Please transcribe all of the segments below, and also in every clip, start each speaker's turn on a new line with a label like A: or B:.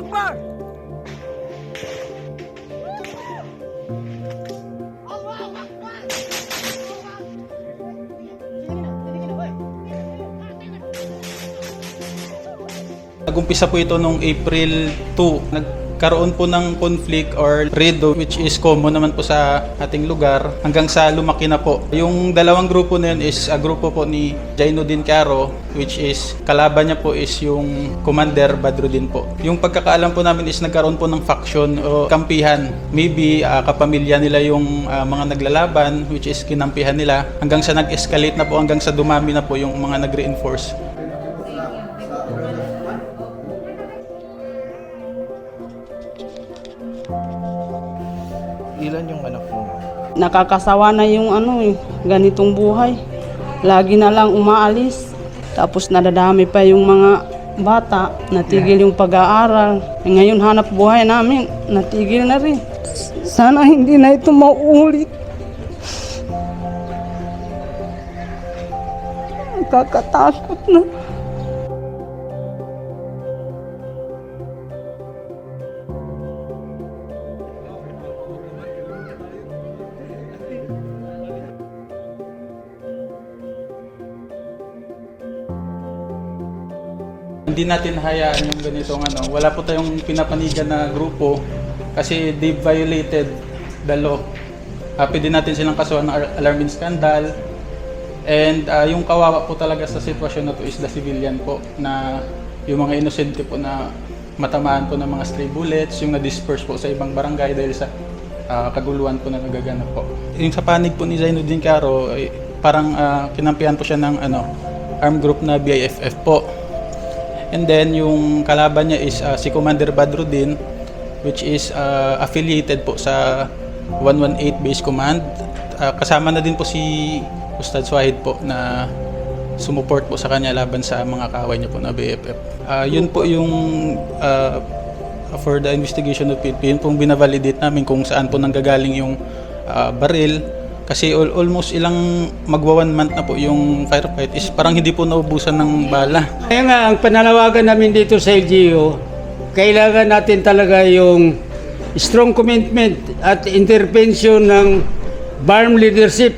A: Akbar!
B: Nagumpisa po ito noong April 2. Nagkaroon po ng conflict or redo which is common naman po sa ating lugar hanggang sa lumaki na po. Yung dalawang grupo na yun is a grupo po ni Jainuddin Caro which is kalaban niya po is yung Commander Badruddin po. Yung pagkakaalam po namin is nagkaroon po ng faction o kampihan. Maybe ah, kapamilya nila yung ah, mga naglalaban which is kinampihan nila hanggang sa nag-escalate na po hanggang sa dumami na po yung mga nag-reinforce.
C: Ilan yung anak mo?
D: Nakakasawa na yung ano eh, ganitong buhay. Lagi na lang umaalis. Tapos nadadami pa yung mga bata, natigil yung pag-aaral. Eh, Ngayon hanap buhay namin, natigil na rin. Sana hindi na ito mauulit. Nakakatakot na.
B: Hindi natin hayaan yung ganitong ano. Wala po tayong pinapanigan na grupo kasi they violated the law. Uh, pwede natin silang kasuhan ng ar- alarming scandal. And ah, yung kawawa po talaga sa sitwasyon na to is the civilian po na yung mga inosente po na matamaan po ng mga stray bullets, yung na-disperse po sa ibang barangay dahil sa ah, kaguluhan po na nagaganap po. Yung sa panig po ni Zainuddin Caro, ay parang ah, kinampihan po siya ng ano, armed group na BIFF po. And then yung kalaban niya is uh, si Commander Badruddin which is uh, affiliated po sa 118 Base Command. Uh, kasama na din po si Ustad Swahid po na sumuport po sa kanya laban sa mga kaaway niya po na BFF. Uh, yun po yung uh, for the investigation of PNP, yun pong binavalidate namin kung saan po nanggagaling yung uh, baril. Kasi al- almost ilang magwa one month na po yung firefight is parang hindi po naubusan ng bala.
A: Kaya nga, ang pananawagan namin dito sa LGU, kailangan natin talaga yung strong commitment at intervention ng BARM leadership.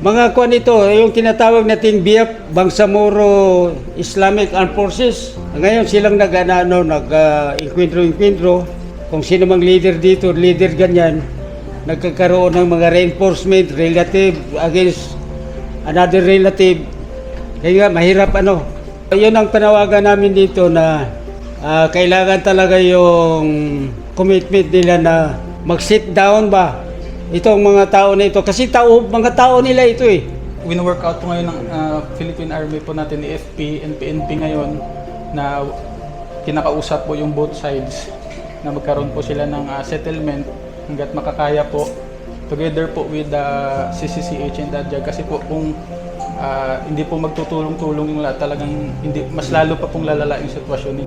A: Mga kuan ito, yung tinatawag nating BIAP, Bangsamoro Islamic Armed Forces. Ngayon silang nag ano, nag uh, inkwentro kung sino mang leader dito, leader ganyan, nagkakaroon ng mga reinforcement relative against another relative kaya nga, mahirap ano. Yun ang panawagan namin dito na ah, kailangan talaga yung commitment nila na mag-sit down ba itong mga tao na ito. Kasi tao, mga tao nila ito eh.
B: wino-workout po ngayon ng ah, Philippine Army po natin ni FP and PNP ngayon na kinakausap po yung both sides na magkaroon po sila ng ah, settlement hanggat makakaya po together po with uh, the CCCH and DADJA kasi po kung uh, hindi po magtutulong-tulong yung lahat talagang hindi, mas lalo pa pong lalala yung sitwasyon.